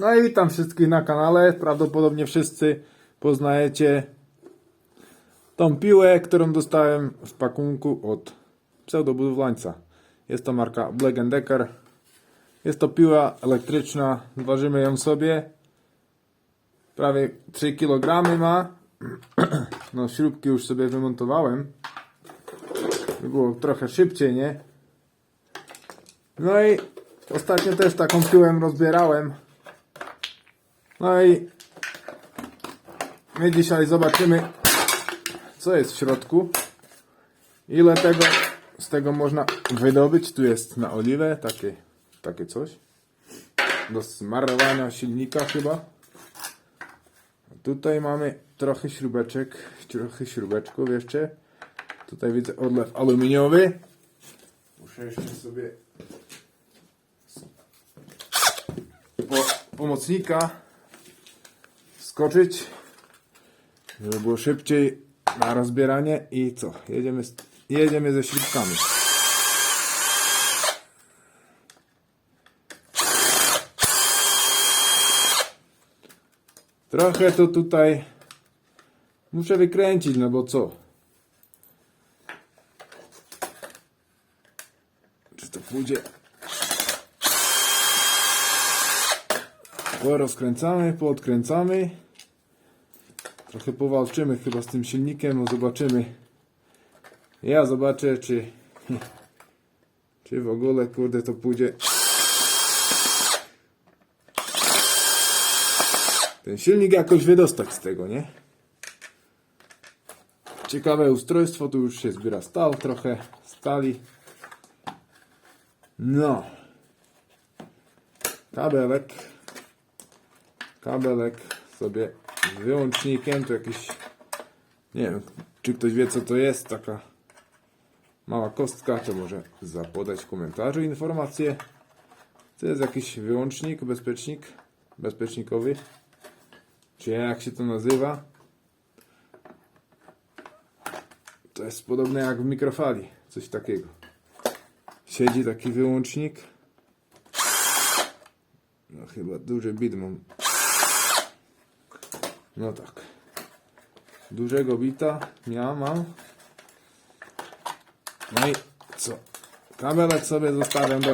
No i witam wszystkich na kanale. Prawdopodobnie wszyscy poznajecie tą piłę, którą dostałem w pakunku od pseudobudowlańca. Jest to marka Black Decker. Jest to piła elektryczna. Ważymy ją sobie. Prawie 3 kg ma. No śrubki już sobie wymontowałem. By było trochę szybciej, nie? No i ostatnio też taką piłę rozbierałem. No i my dzisiaj zobaczymy, co jest w środku. Ile tego z tego można wydobyć. Tu jest na oliwę takie, takie coś. Do smarowania silnika chyba. Tutaj mamy trochę śrubeczek, trochę śrubeczków jeszcze. Tutaj widzę odlew aluminiowy. Muszę jeszcze sobie po pomocnika skoczyć, żeby było szybciej na rozbieranie i co? Jedziemy, jedziemy ze śrubkami. Trochę to tutaj muszę wykręcić, no bo co? Czy to pójdzie? Porozkręcamy, poodkręcamy. Trochę powalczymy chyba z tym silnikiem, no zobaczymy. Ja zobaczę, czy czy w ogóle, kurde, to pójdzie. Ten silnik jakoś wydostać z tego, nie? Ciekawe ustrojstwo, tu już się zbiera stal, trochę stali. No. Kabelek. Kabelek sobie wyłącznikiem, to jakiś, nie wiem, czy ktoś wie co to jest, taka mała kostka, to może zapodać w komentarzu informację. To jest jakiś wyłącznik, bezpiecznik, bezpiecznikowy, czy jak się to nazywa. To jest podobne jak w mikrofali, coś takiego. Siedzi taki wyłącznik. No chyba duży bit mam. No tak. Dużego bita ja mam. No i co? Kabelek sobie zostawiam do,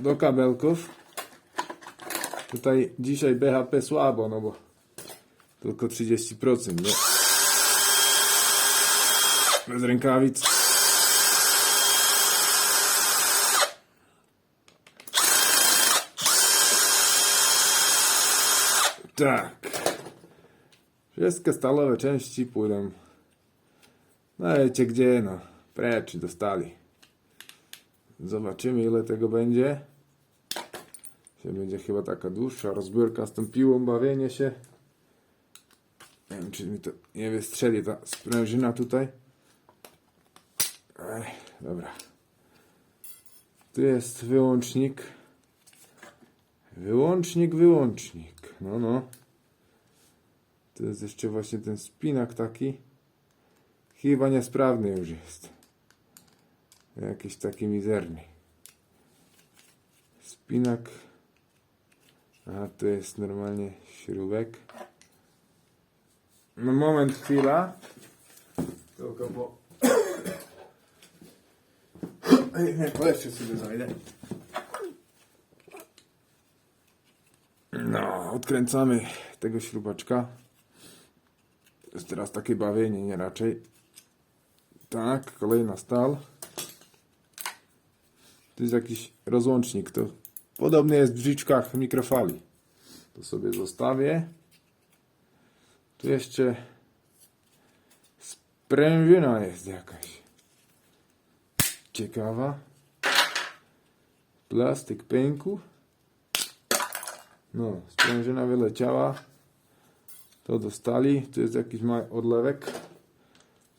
do kabelków. Tutaj dzisiaj BHP słabo, no bo tylko 30%, nie? Bez rękawic. Tak. Wszystkie stalowe części pójdą. No wiecie gdzie, no. Precz do stali. Zobaczymy ile tego będzie. Się będzie chyba taka dłuższa rozbiórka z tą piłą, bawienie się. Nie wiem czy mi to nie wystrzeli ta sprężyna tutaj. Ej, dobra. Tu jest wyłącznik. Wyłącznik, wyłącznik. No, no. Tu jest jeszcze właśnie ten spinak taki. Chyba niesprawny już jest. Jakiś taki mizerny. Spinak. A tu jest normalnie śrubek. No moment, chwila. Tylko bo... Nie, poleszcze sobie znajdę. No, odkręcamy tego śrubaczka. To jest teraz takie bawienie, nie raczej. Tak, kolejna stal. To jest jakiś rozłącznik. To podobny jest w brzyczkach mikrofali. To sobie zostawię. Tu jeszcze sprężyna jest jakaś. Ciekawa. Plastyk pękł. No, sprężyna wyleciała. To dostali. Tu jest jakiś mały odlewek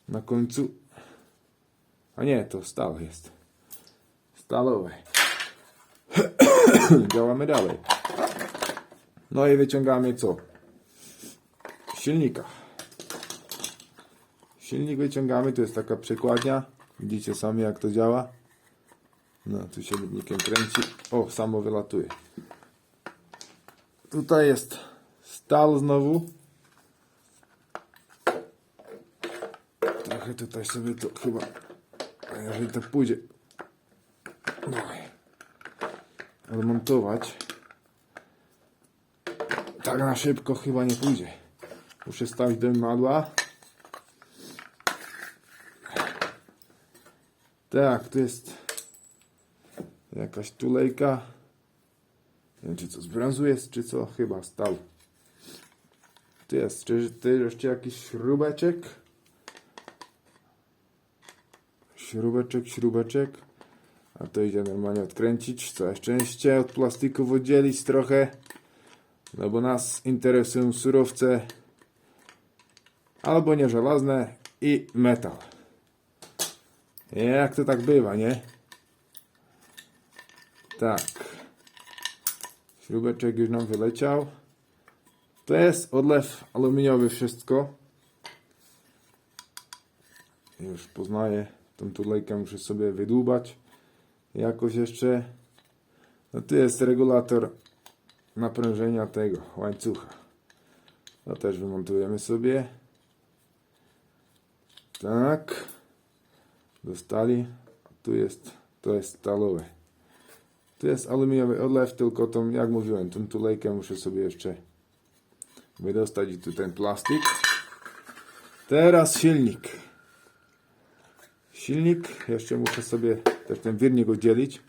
na końcu. A nie, to stal jest. Stalowe. Działamy dalej. No i wyciągamy co? Silnika. Silnik wyciągamy, to jest taka przekładnia. Widzicie sami jak to działa. No, tu się licznikiem kręci. O, samo wylatuje. Tutaj jest stal znowu. Trochę tutaj sobie to chyba, jeżeli to pójdzie, no, odmontować. Tak na szybko chyba nie pójdzie. Muszę stawić do madła. Tak, tu jest jakaś tulejka. Nie wiem, czy co z brązu jest, czy co? Chyba stal. Tu jest, czy ty jeszcze jakiś śrubeczek? Śrubeczek, śrubeczek. A to idzie normalnie odkręcić. Całe szczęście od plastików oddzielić trochę. No bo nas interesują surowce albo nieżelazne i metal. Jak to tak bywa, nie? Tak. Śrubeczek już nam wyleciał. To jest odlew aluminiowy wszystko. Już poznaję tą tulejkę, muszę sobie wydłubać. Jakoś jeszcze. No tu jest regulator naprężenia tego łańcucha. To też wymontujemy sobie. Tak. Dostali. Tu jest, to jest stalowe. Tu jest aluminiowy odlew, tylko tą, jak mówiłem, tą tulejkę muszę sobie jeszcze wydostać i tu ten plastik. Teraz silnik. Silnik, jeszcze muszę sobie też ten wirnik oddzielić.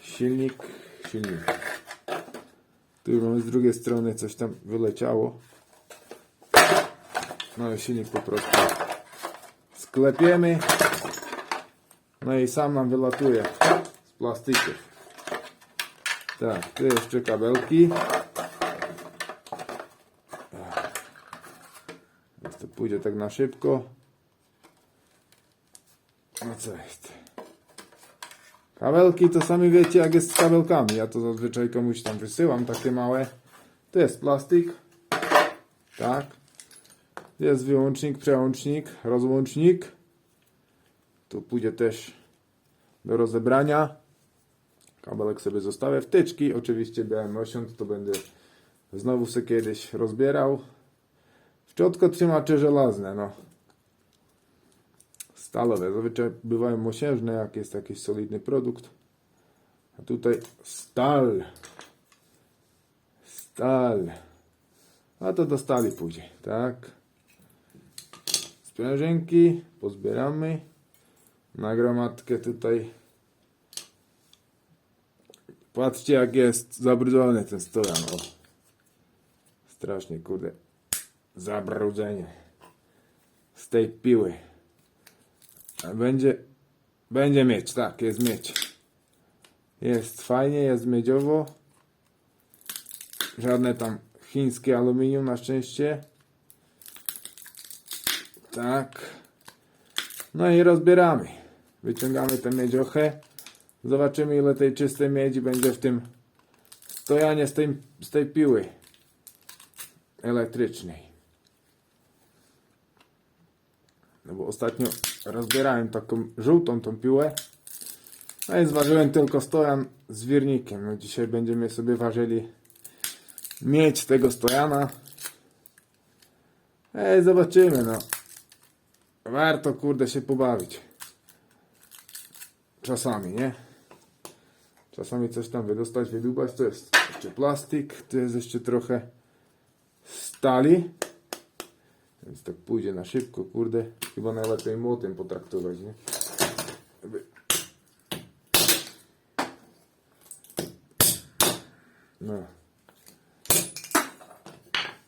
Silnik, silnik. Tu już mamy z drugiej strony coś tam wyleciało. No i silnik po prostu sklepiemy. No i sam nam wylatuje plastików. Tak, tu jeszcze kabelki. Więc to pójdzie tak na szybko. No co jest? Kabelki to sami wiecie jak jest z kabelkami. Ja to zazwyczaj komuś tam wysyłam takie małe. To jest plastik. Tak. Jest wyłącznik, przełącznik, rozłącznik. Tu pójdzie też do rozebrania. Kabelek sobie zostawię. Wtyczki, oczywiście BM80 to będę znowu sobie kiedyś rozbierał. Szczotkotrzymacze żelazne, no. Stalowe. Zazwyczaj bywają mosiężne, jak jest jakiś solidny produkt. A tutaj stal. Stal. A to do stali pójdzie, tak. Sprężynki pozbieramy. Na gromadkę tutaj. Patrzcie jak jest zabrudzony ten stojan. Strasznie kurde. Zabrudzenie. Z tej piły. A będzie, będzie mieć, tak, jest mieć. Jest fajnie, jest miedziowo. Żadne tam chińskie aluminium na szczęście. Tak. No i rozbieramy. Wyciągamy tę miedziochę. Zobaczymy ile tej czystej miedzi będzie w tym stojanie z tej, z tej piły elektrycznej. No bo ostatnio rozbierałem taką żółtą tą piłę. No i zważyłem tylko stojan z wirnikiem. No dzisiaj będziemy sobie ważyli mieć tego stojana. Ej, zobaczymy no. Warto kurde się pobawić. Czasami, nie? Czasami coś tam wydostać, wydubać. To jest jeszcze plastik, tu jest jeszcze trochę stali. Więc tak pójdzie na szybko, kurde. Chyba najlepiej młotem potraktować, nie? No.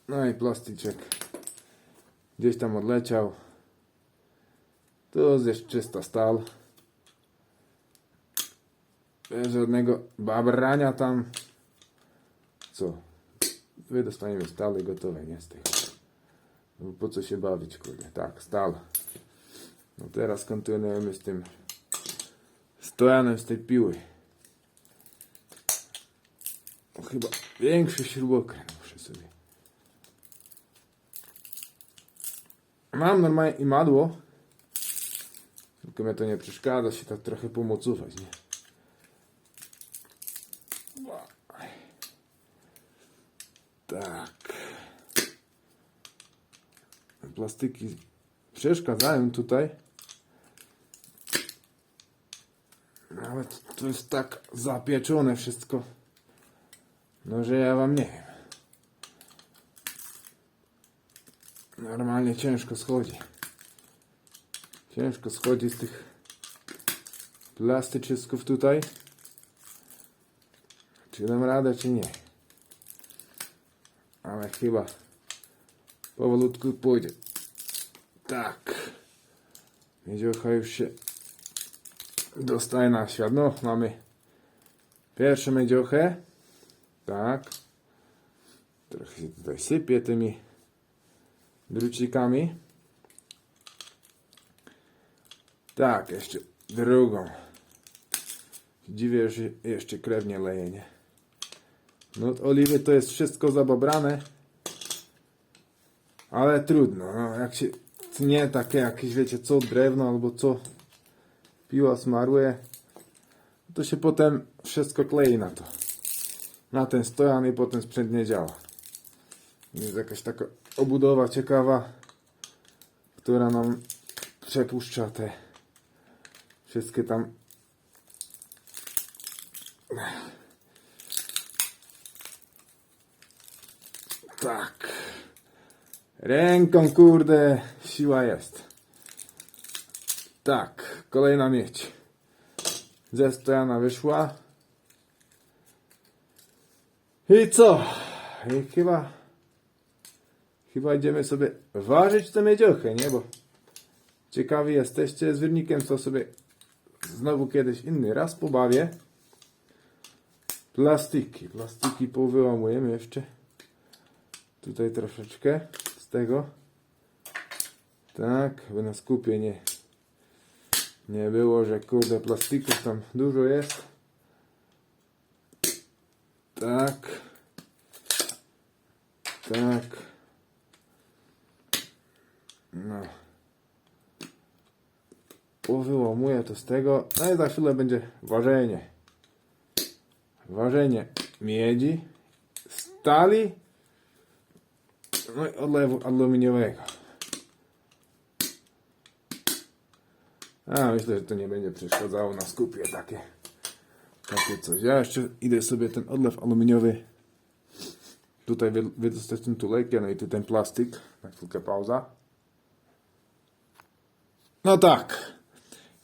No i plastyczek. Gdzieś tam odleciał. Tu jest czysta stal. Bez żadnego babrania tam. Co? Wydostaniemy stal i gotowe, nie z tych. No po co się bawić, kurde. Tak, stal. No teraz kontynuujemy z tym stojanem z tej piły. O, chyba większy śrubokręt muszę sobie. Mam normalnie imadło. Tylko mnie to nie przeszkadza się tak trochę pomocować, nie? Tak. Plastyki przeszkadzają tutaj. Nawet to jest tak zapieczone wszystko. No, że ja wam nie wiem. Normalnie ciężko schodzi. Ciężko schodzi z tych plastyczysków tutaj. Czy dam radę, czy nie. Ale chyba powolutku pójdzie. Tak. Miedziocha już się dostaje na świat. No, mamy pierwszą miedziochę. Tak. Trochę się tutaj sypie tymi drucikami. Tak, jeszcze drugą. Dziwię, że jeszcze krew nie leje, nie? No oliwy to jest wszystko zababrane. Ale trudno, no jak się tnie takie jakieś, wiecie co, drewno albo co piła smaruje, to się potem wszystko klei na to. Na ten stojan i potem sprzęt nie działa. Jest jakaś taka obudowa ciekawa, która nam przepuszcza te wszystkie tam tak ręką kurde siła jest tak kolejna miedź ze stojana wyszła i co i chyba chyba idziemy sobie ważyć tę miedziochę, nie? Bo ciekawi jesteście z wyrnikiem, co sobie znowu kiedyś inny raz pobawię. Plastiki, plastiki powyłamujemy jeszcze. Tutaj troszeczkę tego. Tak, by na skupie nie, było, że kurde plastików tam dużo jest. Tak. Tak. No. Powyłamuję to z tego. No i za chwilę będzie ważenie. Ważenie miedzi, stali, odlewu aluminiowego. A myślę, że to nie będzie przeszkadzało na skupie takie, takie coś. Ja jeszcze idę sobie ten odlew aluminiowy tutaj wy- wydostać ten tulejkę, no i ten plastik. Na chwilkę pauza. No tak.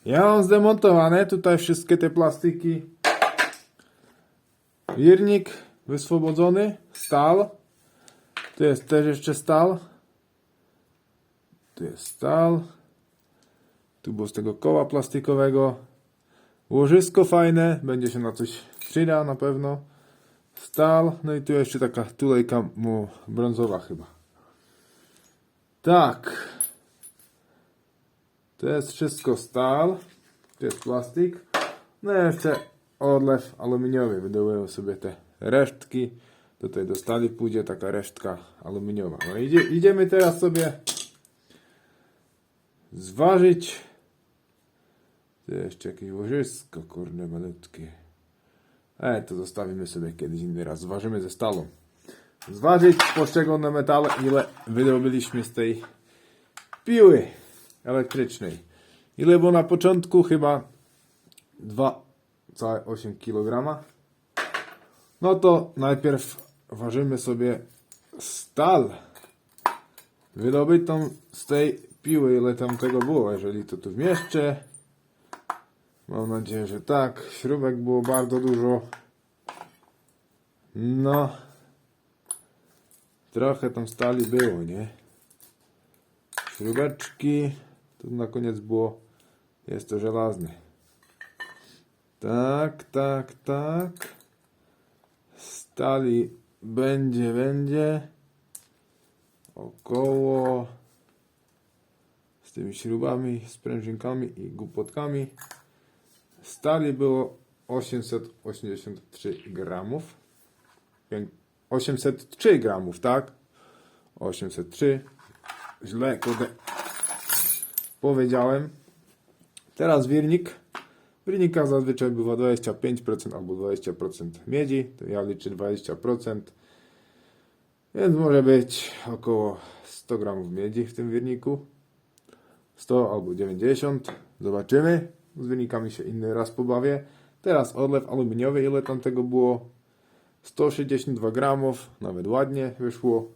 Ja mam zdemontowane tutaj wszystkie te plastiki. Wirnik wyswobodzony, stal. Tu jest też jeszcze stal. Tu jest stal. Tu było z tego koła plastikowego. Łożysko fajne, będzie się na coś przyda na pewno. Stal, no i tu jeszcze taka tulejka mu brązowa chyba. Tak. To jest wszystko stal. To jest plastik. No i jeszcze odlew aluminiowy. Wydołuję sobie te resztki. Tutaj do stali pójdzie taka resztka aluminiowa. No idzie, idziemy teraz sobie zważyć. Tu jeszcze jakieś łożysko, kurde, malutkie. E, to zostawimy sobie kiedyś inny raz. Zważymy ze stalą. Zważyć poszczególne metale, ile wydobyliśmy z tej piły elektrycznej. Ile było na początku? Chyba 2,8 kg. No to najpierw ważymy sobie stal wydobytą z tej piły, ile tam tego było, jeżeli to tu wmieszczę. Mam nadzieję, że tak. Śrubek było bardzo dużo. No. Trochę tam stali było, nie? Śrubeczki. Tu na koniec było. Jest to żelazny. Tak, tak, tak. Stali będzie, będzie. Około. Z tymi śrubami, sprężynkami i głupotkami. Stali było 883 gramów. Pię- 803 gramów, tak? 803. Źle, kurde. Powiedziałem. Teraz wirnik. Wirnika zazwyczaj bywa 25% albo 20% miedzi. To ja liczę 20%. Więc może być około 100 gramów miedzi w tym wirniku. 100 albo 90. Zobaczymy. Z wynikami się inny raz pobawię. Teraz odlew aluminiowy. Ile tam tego było? 162 gramów. Nawet ładnie wyszło.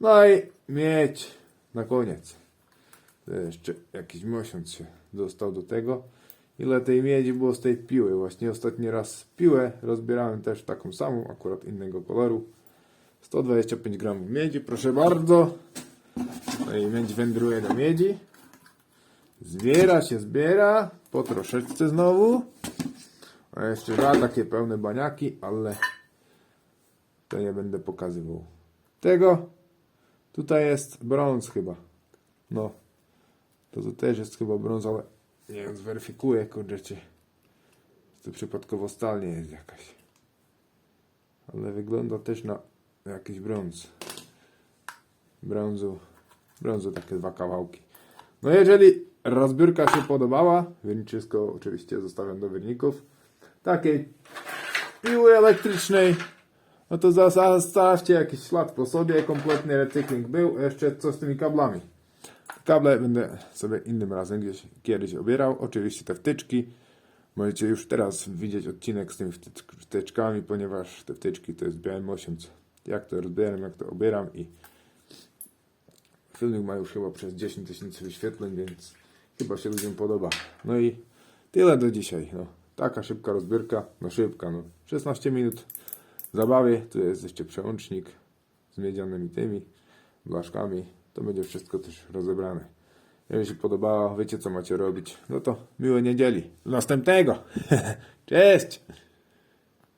No i miedź na koniec. To Jeszcze jakiś miesiąc się dostał do tego. Ile tej miedzi było z tej piły? Właśnie ostatni raz piłę rozbierałem też taką samą, akurat innego koloru. 125 gramów miedzi, proszę bardzo. No i miedź wędruje do miedzi. Zbiera się, zbiera. Po troszeczce znowu. A jeszcze dwa takie pełne baniaki, ale to nie będę pokazywał. Tego tutaj jest brąz chyba. No. To tu też jest chyba brąz, ale nie wiem, zweryfikuję, kurde, czy to przypadkowo stal nie jest jakaś. Ale wygląda też na jakiś brąz. Brązu, brązu takie dwa kawałki. No jeżeli rozbiórka się podobała, wierniczysko oczywiście zostawiam do wierników, takiej piły elektrycznej, no to zostawcie jakiś ślad po sobie, kompletny recykling był, jeszcze co z tymi kablami. Kable będę sobie innym razem gdzieś kiedyś obierał. Oczywiście te wtyczki. Możecie już teraz widzieć odcinek z tymi wtycz- wtyczkami, ponieważ te wtyczki to jest BM8. Jak to rozbieram, jak to obieram i filmik ma już chyba przez 10 tysięcy wyświetleń, więc chyba się ludziom podoba. No i tyle do dzisiaj. No, taka szybka rozbiórka, no szybka, no 16 minut zabawy. Tu jest jeszcze przełącznik z miedzianymi tymi blaszkami. To będzie wszystko też rozebrane. Jeżeli się podobało, wiecie co macie robić. No to miłej niedzieli. Do następnego. Cześć!